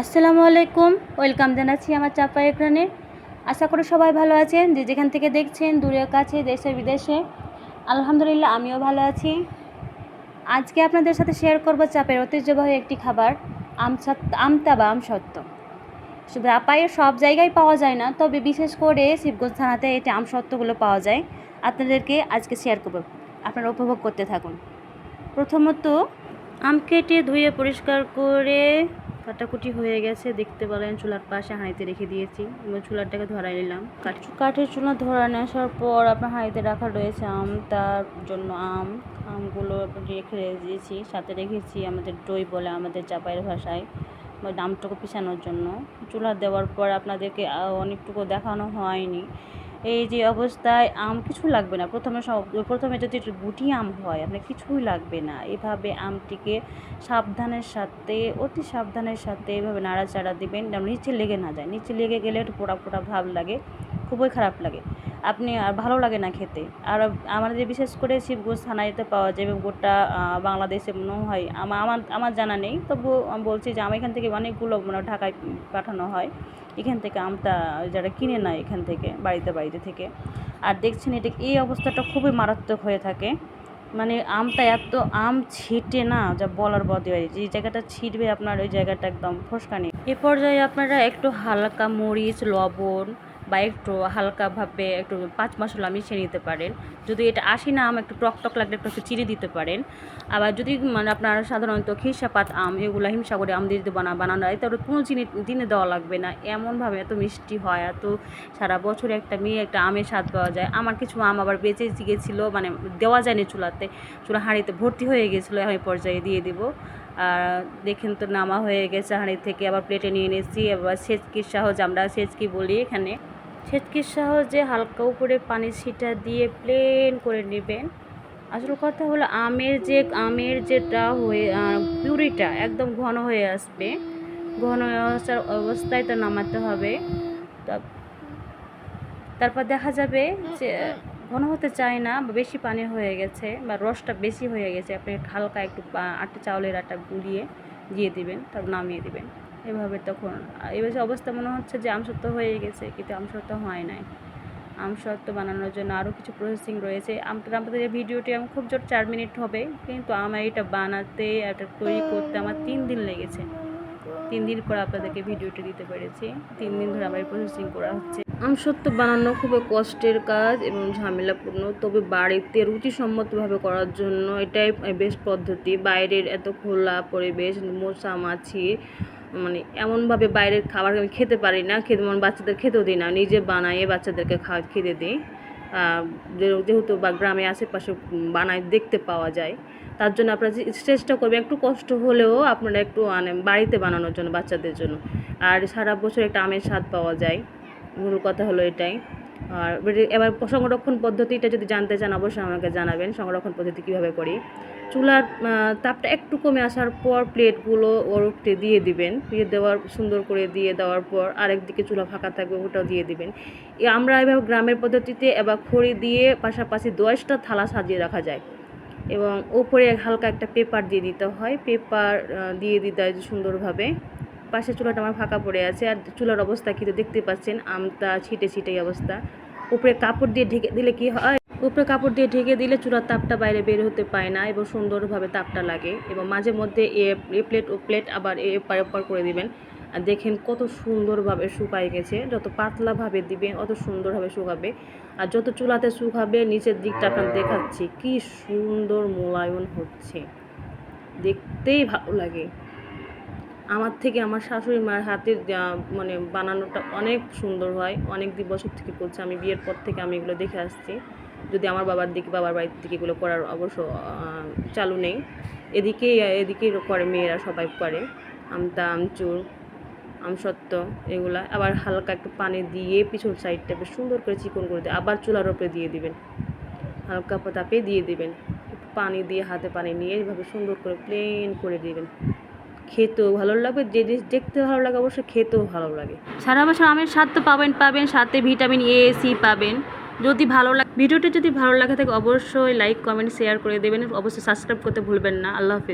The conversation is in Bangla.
আসসালামু আলাইকুম। ওয়েলকাম জানাচ্ছি আমার চাপা এখানে আশা করি সবাই ভালো আছেন। যে যেখান থেকে দেখছেন, দূরে কাছে, দেশে, বিদেশে, আলহামদুলিল্লাহ আমিও ভালো আছি। আজকে আপনাদের সাথে শেয়ার করব চাপের ঐতিহ্যবাহী একটি খাবার আমতা বা আম সত্ত্ব শুধু আপায়ের সব জায়গায় পাওয়া যায় না, তবে বিশেষ করে শিবগঞ্জ থানাতে এটি আম সত্ত্বগুলো পাওয়া যায়। আপনাদেরকে আজকে শেয়ার করব। আপনারা উপভোগ করতে থাকুন। প্রথমত, আম কেটে ধুয়ে পরিষ্কার করে কাটাকুটি হয়ে গেছে, দেখতে পেলেন চুলার পাশে হাঁড়িতে রেখে দিয়েছি। এবার চুলাটাকে ধরাই নিলাম। কাঠ কাঠের চুলা ধরানো আসার পর আপনার হাঁড়িতে রাখা রয়েছে আম, তার জন্য আম। আমগুলো রেখে দিয়েছি, সাথে রেখেছি আমাদের দই বলে আমাদের চাপাইয়ের ভাষায়, বা আমটুকু পিছানোর জন্য। চুলা দেওয়ার পর আপনাদেরকে অনেকটুকু দেখানো হয়নি। এই যে অবস্থায় আম কিছু লাগবে না। প্রথমে সব, প্রথমে যদি গুটি আম হয়, আপনার কিছুই লাগবে না। এভাবে আমটিকে সাবধানের সাথে, অতি সাবধানের সাথে এভাবে নাড়াচাড়া দেবেন নিচে লেগে না যায়। নিচে লেগে গেলে একটু পোড়া পোড়া ভাব লাগে। খুবই খারাপ লাগে। আপনি আর ভালো লাগে না খেতে। আর আমাদের বিশেষ করে শিবগঞ্জ থানাতে পাওয়া যায় গোটা বাংলাদেশে মনে হয় আমার আমার জানা নেই। তবু বলছি যে আমার এখান থেকে অনেকগুলো মানে ঢাকায় পাঠানো হয়। এখান থেকে আমটা যারা কিনে নেয় এখান থেকে, বাড়িতে বাড়িতে থেকে। আর দেখছেন এটা এই অবস্থাটা খুবই মারাত্মক হয়ে থাকে। মানে আমটা এত আম ছিটে না, যা বলার বদে হয়। যে জায়গাটা ছিটবে আপনার ওই জায়গাটা একদম ফসকানি। এ পর্যায়ে আপনারা একটু হালকা মরিচ, লবণ বা একটু হালকাভাবে একটু পাঁচ মশলা মিশিয়ে নিতে পারেন। যদি এটা আসি না আম একটু টক টক লাগলে একটু একটু চিড়ে দিতে পারেন। আবার যদি মানে আপনার সাধারণত খিরসাপাত আম, এগুলো হিমসাগরে আম দিয়ে যদি বানা, বানানো হয়, তাহলে কোনো চিনি দিনে দেওয়া লাগবে না। এমনভাবে এত মিষ্টি হয়, এত সারা বছরে একটা মেয়ে একটা আমের স্বাদ পাওয়া যায়। আমার কিছু আম আবার বেঁচে গিয়েছিল মানে দেওয়া যায়নি চুলাতে। চুলা হাঁড়িতে ভর্তি হয়ে গেছিল আমি পর্যায়ে দিয়ে দিব। আর দেখেন তো নামা হয়ে গেছে হাঁড়ি থেকে। আবার প্লেটে নিয়ে নিয়েছি আবার সেচকির সাহজ আমরা সেচকি বলি এখানে। সেচকির সাহায্যে হালকা উপরে পানি ছিটা দিয়ে প্লেন করে নেবেন। আসল কথা হলো আমের যে, আমের যেটা হয়ে পিউরিটা একদম ঘন হয়ে আসবে। ঘন আসার অবস্থায় তা নামাতে হবে। তারপর দেখা যাবে যে, ঘন হতে চায় না, বা বেশি পানি হয়ে গেছে, বা রসটা বেশি হয়ে গেছে, আপনি হালকা একটু আটা চাউলের আটা গুলিয়ে দিয়ে দিবেন, তারপর নামিয়ে দিবেন। এভাবে তখন এবার অবস্থা মনে হচ্ছে যে আমসত্ত্ব হয়ে গেছে, কিন্তু আমসত্ত্ব হয় নাই। আমসত্ত্ব বানানোর জন্য আরও কিছু প্রসেসিং রয়েছে। আমাদের এই ভিডিওটি আমার খুব জোর চার মিনিট হবে, কিন্তু আমার এটা বানাতে, এটা তৈরি করতে আমার তিন দিন লেগেছে। তিন দিন পর আপনাদেরকে ভিডিওটি দিতে পেরেছি। তিন দিন ধরে আমার প্রসেসিং করা হচ্ছে। আমসত্ত্ব বানানো খুবই কষ্টের কাজ এবং ঝামেলাপূর্ণ, তবে বাড়িতে রুচিসম্মতভাবে করার জন্য এটাই বেস্ট পদ্ধতি। বাইরের এত খোলা পরিবেশ মশা মাছি মানে এমনভাবে বাইরের খাবার আমি খেতে পারি না, খেতে মানে বাচ্চাদের খেতেও দিই না। নিজে বানাইয়ে বাচ্চাদেরকে খাওয়া, খেতে দিই। যেহেতু বা গ্রামে আশেপাশে বানাই দেখতে পাওয়া যায়। তার জন্য আপনারা চেষ্টা করবেন, একটু কষ্ট হলেও আপনারা একটু মানে বাড়িতে বানানোর জন্য বাচ্চাদের জন্য। আর সারা বছর একটা আমের স্বাদ পাওয়া যায়। মূল কথা হলো এটাই। আর এবার সংরক্ষণ পদ্ধতিটা যদি জানতে চান, অবশ্যই আমাকে জানাবেন, সংরক্ষণ পদ্ধতি কীভাবে করি। চুলার তাপটা একটু কমে আসার পর প্লেটগুলো ওর উপরে দিয়ে দিবেন। দিয়ে দেওয়ার, সুন্দর করে দিয়ে দেওয়ার পর আরেকদিকে চুলা ফাঁকা থাকবে, ওটাও দিয়ে দিবেন। আমরা এভাবে গ্রামের পদ্ধতিতে এবার খড়ি দিয়ে পাশাপাশি দশটা থালা সাজিয়ে রাখা যায়। এবং ওপরে হালকা একটা পেপার দিয়ে দিতে হয়। পেপার দিয়ে দিতে হয় সুন্দরভাবে। পাশে চুলাটা আমার ফাঁকা পড়ে আছে আর চুলার অবস্থা কিন্তু দেখতে পাচ্ছেন, আমটা ছিটে ছিটে অবস্থা। উপরে কাপড় দিয়ে ঢেকে দিলে কি হয়? উপরে কাপড় দিয়ে ঢেকে দিলে চুলার তাপটা বাইরে বের হতে পায় না এবং সুন্দরভাবে তাপটা লাগে এবং মাঝে মধ্যে এ প্লেট ও প্লেট আবার এ পার ওপার করে দিবেন। আর দেখেন কত সুন্দরভাবে শুকায় গেছে, যত পাতলাভাবে দিবেন, অত সুন্দরভাবে শুকাবে। আর যত চুলাতে শুকাবে, নিচের দিকটা আপনার দেখাচ্ছি, কি সুন্দর মোলায়ন হচ্ছে। দেখতেই ভালো লাগে। আমার থেকে আমার শাশুড়ি মায়ের হাতের মানে বানানোটা অনেক সুন্দর হয়। অনেক বছর থেকে করছে। আমি বিয়ের পর থেকে আমি এগুলো দেখে আসছি। যদি আমার বাবার দিকে, বাবার বাড়ির দিকে এগুলো করার অবশ্য চালু নেই। এদিকেই এদিকেই করে মেয়েরা সবাই করে। আমতা আমচুর আমসত্ত্ব এগুলা। আবার হালকা একটু পানি দিয়ে পিছন সাইডটা বেশ সুন্দর করে চিকন করে দিয়ে আবার চুলার ওপরে দিয়ে দিবেন। হালকা তাপে দিয়ে দিবেন। পানি দিয়ে হাতে পানি নিয়ে এইভাবে সুন্দর করে প্লেন করে দিবেন। খেতেও ভালো লাগবে যে জিনিস দেখতে ভালো লাগে অবশ্যই খেতেও ভালো লাগে। সারা বছর আমের স্বাদ তো পাবেন পাবেন, সাথে ভিটামিন এ সি পাবেন। যদি ভালো লাগে ভিডিওটি যদি ভালো লাগে থাকে, অবশ্যই লাইক কমেন্ট শেয়ার করে দেবেন। অবশ্যই সাবস্ক্রাইব করতে ভুলবেন না। আল্লাহ হাফিজ।